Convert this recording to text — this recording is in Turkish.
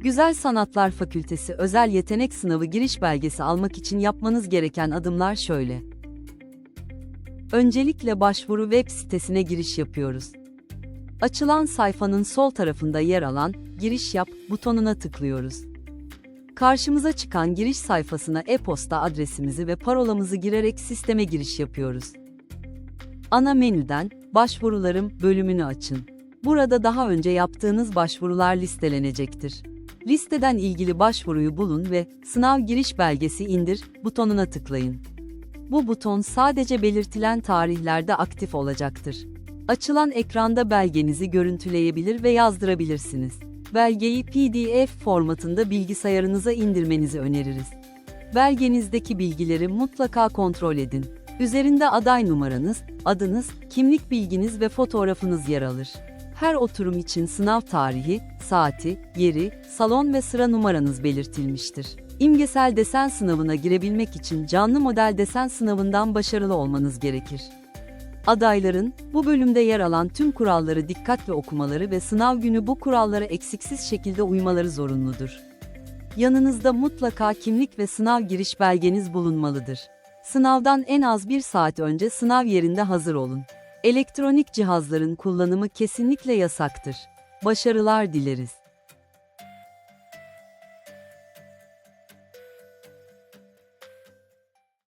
Güzel Sanatlar Fakültesi Özel Yetenek Sınavı giriş belgesi almak için yapmanız gereken adımlar şöyle. Öncelikle başvuru web sitesine giriş yapıyoruz. Açılan sayfanın sol tarafında yer alan Giriş Yap butonuna tıklıyoruz. Karşımıza çıkan giriş sayfasına e-posta adresimizi ve parolamızı girerek sisteme giriş yapıyoruz. Ana menüden Başvurularım bölümünü açın. Burada daha önce yaptığınız başvurular listelenecektir. Listeden ilgili başvuruyu bulun ve Sınav giriş belgesi indir butonuna tıklayın. Bu buton sadece belirtilen tarihlerde aktif olacaktır. Açılan ekranda belgenizi görüntüleyebilir ve yazdırabilirsiniz. Belgeyi PDF formatında bilgisayarınıza indirmenizi öneririz. Belgenizdeki bilgileri mutlaka kontrol edin. Üzerinde aday numaranız, adınız, kimlik bilginiz ve fotoğrafınız yer alır. Her oturum için sınav tarihi, saati, yeri, salon ve sıra numaranız belirtilmiştir. İmgesel desen sınavına girebilmek için canlı model desen sınavından başarılı olmanız gerekir. Adayların bu bölümde yer alan tüm kuralları dikkatle okumaları ve sınav günü bu kurallara eksiksiz şekilde uymaları zorunludur. Yanınızda mutlaka kimlik ve sınav giriş belgeniz bulunmalıdır. Sınavdan en az bir saat önce sınav yerinde hazır olun. Elektronik cihazların kullanımı kesinlikle yasaktır. Başarılar dileriz.